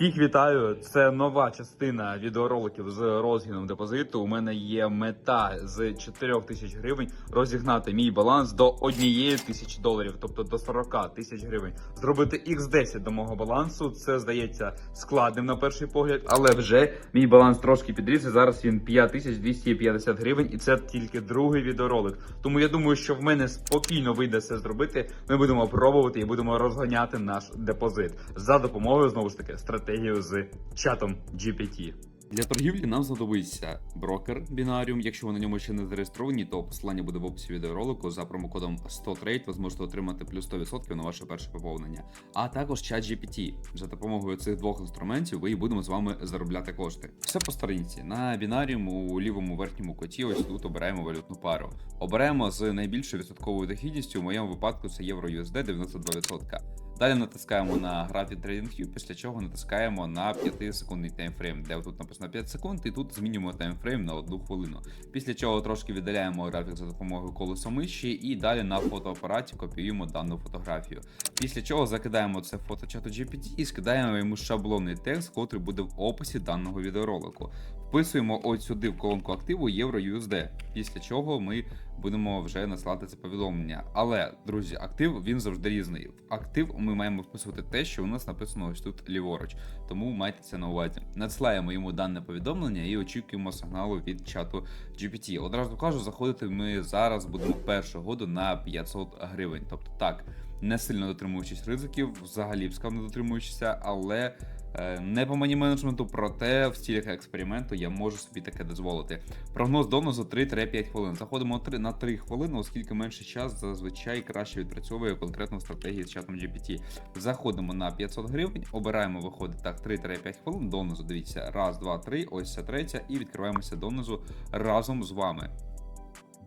Всіх вітаю! Це нова частина відеороликів з розгіном депозиту. У мене є мета з 4 тисяч гривень розігнати мій баланс до 1 тисячі доларів, тобто до 40 тисяч гривень. Зробити x10 до мого балансу. Це здається складним на перший погляд, але вже мій баланс трошки підріс. Зараз він 5250 гривень, і це тільки другий відеоролик. Тому я думаю, що в мене спокійно вийде це зробити. Ми будемо пробувати і будемо розганяти наш депозит за допомогою знову ж таки стратегію з чатом GPT. Для торгівлі нам знадобиться брокер Binarium. Якщо ви на ньому ще не зареєстровані, то посилання буде в описі відеоролику. За промокодом 100trade ви зможете отримати плюс 100% на ваше перше поповнення. А також чат GPT. За допомогою цих двох інструментів ви і будемо з вами заробляти кошти. Все по сторінці. На Binarium у лівому верхньому коті ось тут обираємо валютну пару. Обираємо з найбільшою відсотковою дохідністю. В моєму випадку це євро USD 92%. Далі натискаємо на графік TradingView, після чого натискаємо на 5 секундний таймфрейм, де тут написано 5 секунд, і тут змінюємо таймфрейм на 1 хвилину. Після чого трошки віддаляємо графік за допомогою колеса миші, і далі на фотоапараті копіюємо дану фотографію. Після чого закидаємо це фото чату GPT і скидаємо йому шаблонний текст, котрий буде в описі даного відеоролику. Вписуємо ось сюди в колонку активу євро USD, після чого ми будемо вже надсилати це повідомлення. Але, друзі, актив він завжди різний. В актив ми маємо вписувати те, що у нас написано ось тут ліворуч. Тому майте це на увазі. Надсилаємо йому дане повідомлення і очікуємо сигналу від чату GPT. Одразу кажу, заходити ми зараз будемо першого году на 500 гривень. Тобто так, не сильно дотримуючись ризиків, взагалі б не дотримуючися, але. е, Не по мані менеджменту, проте в цілях експерименту я можу собі таке дозволити. Прогноз донозу 3-5 хвилин. Заходимо три- на 3 хвилини, оскільки менший час зазвичай краще відпрацьовує конкретну стратегію з чатом GPT. Заходимо на 500 гривень, обираємо, виходить так 3-5 хвилин. донизу. Дивіться, раз, два, три, ось ця третя, і відкриваємося донизу разом з вами.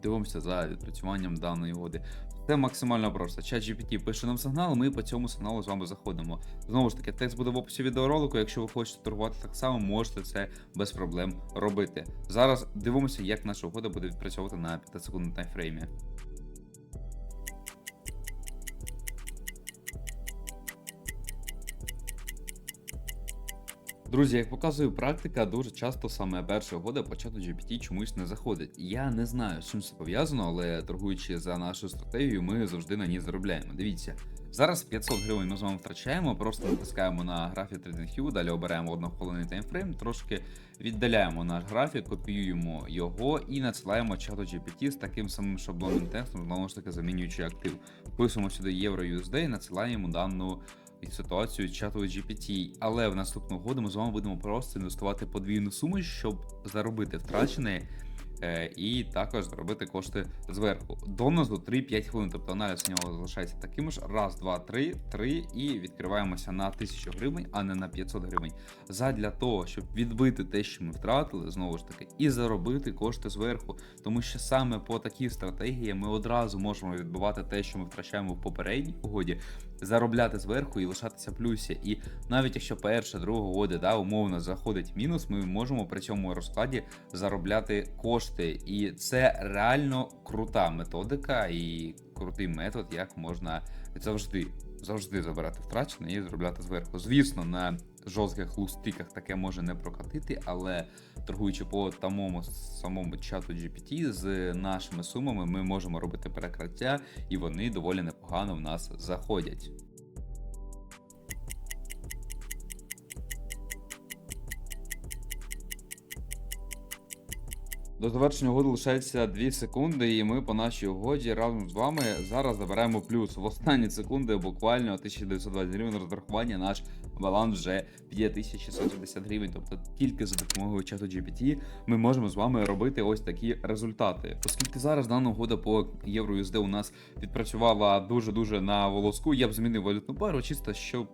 Дивимося за відпрацюванням даної угоди. Це максимально просто. Чат GPT пише нам сигнал, ми по цьому сигналу з вами заходимо. Знову ж таки, текст буде в описі відеоролику. Якщо ви хочете торгувати так само, можете це без проблем робити. Зараз дивимося, як наша угода буде відпрацьовувати на 5 секундному таймфреймі. Друзі, як показує практика, дуже часто саме перша угода по чату GPT чомусь не заходить. Я не знаю, з чим це пов'язано, але торгуючи за нашу стратегію, ми завжди на ній заробляємо. Дивіться. Зараз 500 гривень ми з вами втрачаємо, просто натискаємо на графік TradingView, далі обираємо однохвилинний таймфрейм, трошки віддаляємо наш графік, копіюємо його і надсилаємо чату GPT з таким самим шаблонним текстом, знову ж таки замінюючи актив. Вписуємо сюди євро USD і надсилаємо дану ситуацію чату GPT. Але в наступну году ми з вами будемо просто інвестувати подвійну суму, щоб заробити втрачене. Е, І також заробити кошти зверху. Донозу 3-5 хвилин, тобто аналіз у нього залишається таким ж. Раз, два, три, три, і відкриваємося на 1000 гривень, а не на 500 гривень. Задля того, щоб відбити те, що ми втратили, знову ж таки, і заробити кошти зверху. Тому що саме по такій стратегії ми одразу можемо відбивати те, що ми втрачаємо в попередній угоді, заробляти зверху і лишатися в плюсі. І навіть якщо перша, друга угода, да, умовно заходить в мінус, ми можемо при цьому розкладі заробляти кошти. І це реально крута методика і крутий метод, як можна завжди. Завжди забирати втрачене і заробляти зверху. Звісно, на жорстких лустиках таке може не прокатити, але торгуючи по самому самому чату GPT з нашими сумами, ми можемо робити перекриття, і вони доволі непогано в нас заходять. До завершення угоди лишається 2 секунди, і ми по нашій угоді разом з вами зараз заберемо плюс. В останні секунди буквально 1920 гривень розрахування наш баланс вже 5660 гривень. Тобто тільки за допомогою чату GPT ми можемо з вами робити ось такі результати. Оскільки зараз дана угода по євро USD у нас відпрацювала дуже-дуже на волоску, я б змінив валютну пару, чисто щоб.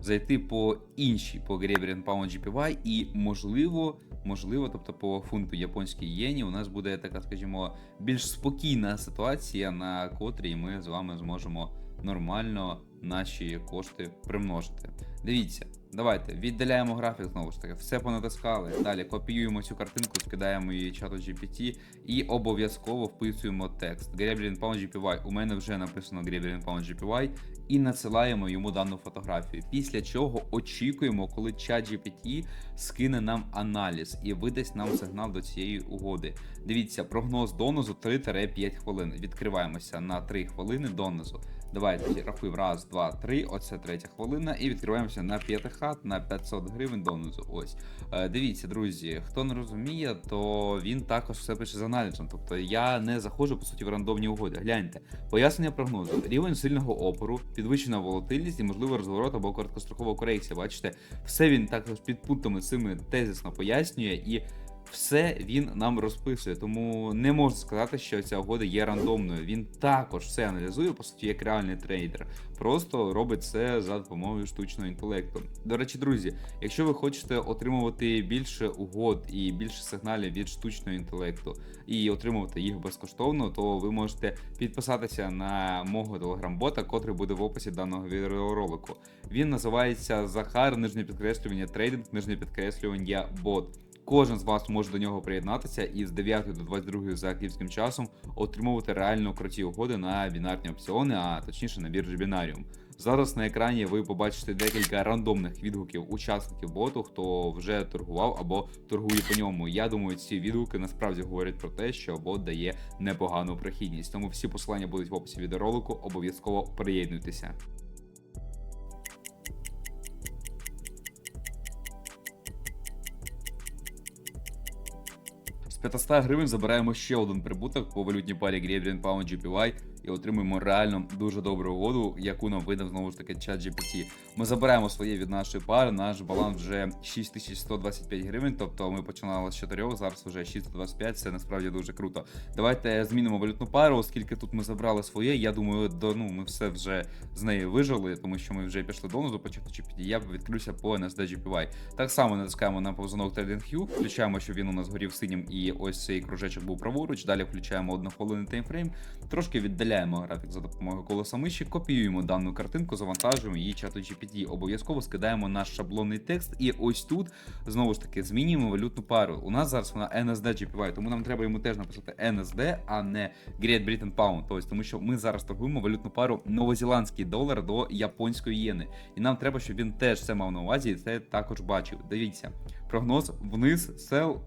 Зайти по іншій по Греберін Pound GPY і можливо, можливо, тобто по фунту японській єні, у нас буде така, скажімо, більш спокійна ситуація, на котрій ми з вами зможемо нормально наші кошти примножити. Дивіться, давайте віддаляємо графік знову ж таки, все понатискали. Далі копіюємо цю картинку, скидаємо її чату GPT і обов'язково вписуємо текст. Gremlin Pound GPY. У мене вже написано Gremlin Pound GPY і надсилаємо йому дану фотографію. Після чого очікуємо, коли чат GPT скине нам аналіз і видасть нам сигнал до цієї угоди. Дивіться, прогноз донозу 3-5 хвилин. Відкриваємося на 3 хвилини донозу. Давайте рахуємо раз, два, три. Оце третя хвилина. І відкриваємося на 5 хат на 500 гривень донизу. Ось. Е, дивіться, друзі, хто не розуміє, то він також все пише з аналізом. Тобто я не заходжу по суті в рандомні угоди. Гляньте, пояснення прогнозу, рівень сильного опору, підвищена волатильність і можливий розворот або короткострокова корекція. Бачите, все він також під пунктами цими тезисно пояснює і. Все він нам розписує, тому не можна сказати, що ця угода є рандомною. Він також все аналізує, по суті, як реальний трейдер. Просто робить це за допомогою штучного інтелекту. До речі, друзі, якщо ви хочете отримувати більше угод і більше сигналів від штучного інтелекту і отримувати їх безкоштовно, то ви можете підписатися на мого телеграм-бота, котрий буде в описі даного відеоролику. Він називається Захар, нижнє підкреслювання трейдинг, нижнє підкреслювання бот. Кожен з вас може до нього приєднатися і з 9 до 22 за київським часом отримувати реально круті угоди на бінарні опціони, а точніше на біржі Бінаріум. Зараз на екрані ви побачите декілька рандомних відгуків учасників боту, хто вже торгував або торгує по ньому. Я думаю, ці відгуки насправді говорять про те, що бот дає непогану прохідність. Тому всі посилання будуть в описі відеоролику. Обов'язково приєднуйтеся. З 500 гривень забираємо ще один прибуток по валютній парі Gremlin Pound GPY і отримуємо реально дуже добру угоду, яку нам видав знову ж таки чат GPT. Ми забираємо своє від нашої пари. Наш баланс вже 6125 гривень. Тобто ми починали з 4, зараз вже 625, Це насправді дуже круто. Давайте змінимо валютну пару, оскільки тут ми забрали своє. Я думаю, до ну ми все вже з неї вижили, тому що ми вже пішли донозу по чату GPT. Я відключуся по NSD GPY. Так само натискаємо на повзунок TradingView, включаємо, щоб він у нас горів синім, і ось цей кружечок був праворуч. Далі включаємо однохвилинний таймфрейм, трошки віддаляємо графік за допомогою колеса миші, копіюємо дану картинку, завантажуємо її чату GPT. Обов'язково скидаємо наш шаблонний текст, і ось тут знову ж таки змінюємо валютну пару. У нас зараз вона NSD GPY, тому нам треба йому теж написати NSD, а не Great Britain Pound. Тобто, тому що ми зараз торгуємо валютну пару новозеландський долар до японської єни. І нам треба, щоб він теж це мав на увазі і це також бачив. Дивіться, прогноз вниз, сел.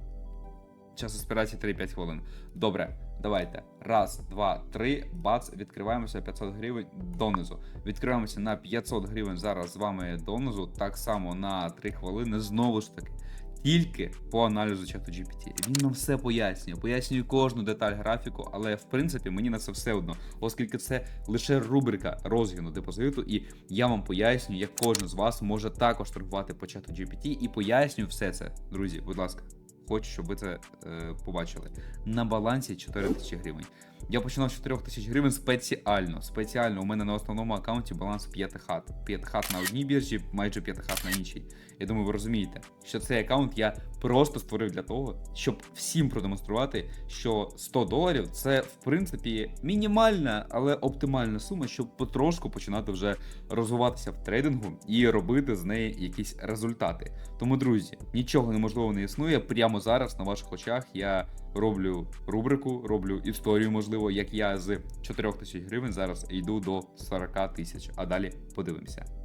Час аспірації 3-5 хвилин. Добре, давайте. Раз, два, три. Бац, відкриваємося 500 гривень донизу. Відкриваємося на 500 гривень зараз з вами донизу. Так само на 3 хвилини. Знову ж таки. Тільки по аналізу чату GPT. Він нам все пояснює, пояснює кожну деталь графіку, але в принципі мені на це все одно, оскільки це лише рубрика розгіну депозиту, і я вам поясню, як кожен з вас може також торгувати по чату GPT і пояснюю все це, друзі. Будь ласка, хочу, щоб ви це е, побачили. На балансі 4 тисячі гривень. Я починав з 4 тисяч гривень спеціально. Спеціально у мене на основному аккаунті баланс 5 хат. 5 хат на одній біржі, майже 5 хат на іншій. Я думаю, ви розумієте, що цей аккаунт я просто створив для того, щоб всім продемонструвати, що 100 доларів це в принципі мінімальна, але оптимальна сума, щоб потрошку починати вже розвиватися в трейдингу і робити з неї якісь результати. Тому, друзі, нічого неможливого не існує. Прямо зараз на ваших очах я роблю рубрику, роблю історію, можливо, як я з 4 тисяч гривень зараз йду до 40 тисяч. А далі подивимося.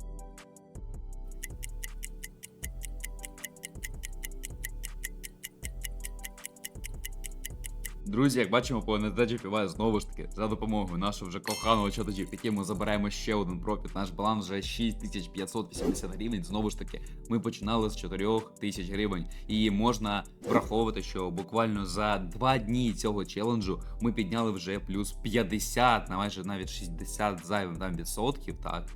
Друзі, як бачимо, по GPY знову ж таки за допомогою нашого вже коханого чату GPT ми забираємо ще один профіт. Наш баланс вже 6580 гривень. Знову ж таки, ми починали з 4000 гривень. І можна враховувати, що буквально за два дні цього челенджу ми підняли вже плюс 50, на майже навіть 60 зайвим там відсотків. Так.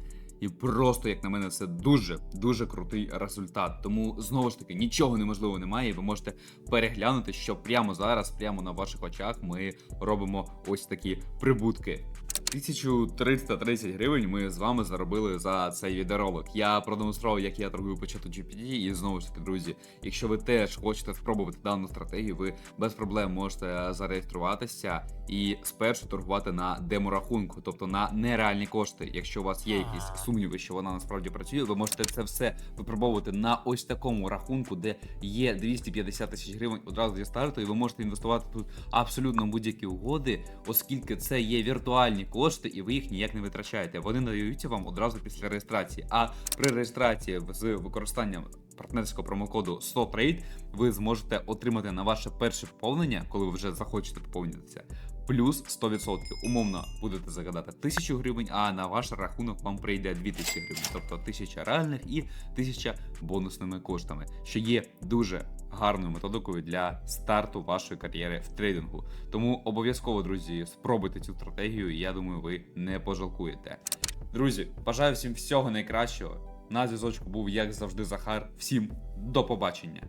І просто, як на мене, це дуже дуже крутий результат. Тому знову ж таки нічого неможливого немає. і Ви можете переглянути, що прямо зараз, прямо на ваших очах, ми робимо ось такі прибутки. 1330 гривень ми з вами заробили за цей відеоролик. Я продемонстрував, як я торгую по чату GPT, і знову ж таки, друзі, якщо ви теж хочете спробувати дану стратегію, ви без проблем можете зареєструватися і спершу торгувати на деморахунку, тобто на нереальні кошти. Якщо у вас є якісь сумніви, що вона насправді працює, ви можете це все випробовувати на ось такому рахунку, де є 250 тисяч гривень одразу зі старту, і ви можете інвестувати тут абсолютно будь-які угоди, оскільки це є віртуальні кошти, і ви їх ніяк не витрачаєте. Вони надаються вам одразу після реєстрації. А при реєстрації з використанням партнерського промокоду 100trade ви зможете отримати на ваше перше поповнення, коли ви вже захочете поповнитися. Плюс 100%. Умовно будете загадати 1000 гривень, а на ваш рахунок вам прийде 2000 гривень, тобто 1000 реальних і 1000 бонусними коштами, що є дуже гарною методикою для старту вашої кар'єри в трейдингу. Тому обов'язково, друзі, спробуйте цю стратегію, і я думаю, ви не пожалкуєте. Друзі, бажаю всім всього найкращого. На зв'язочку був як завжди Захар. Всім до побачення.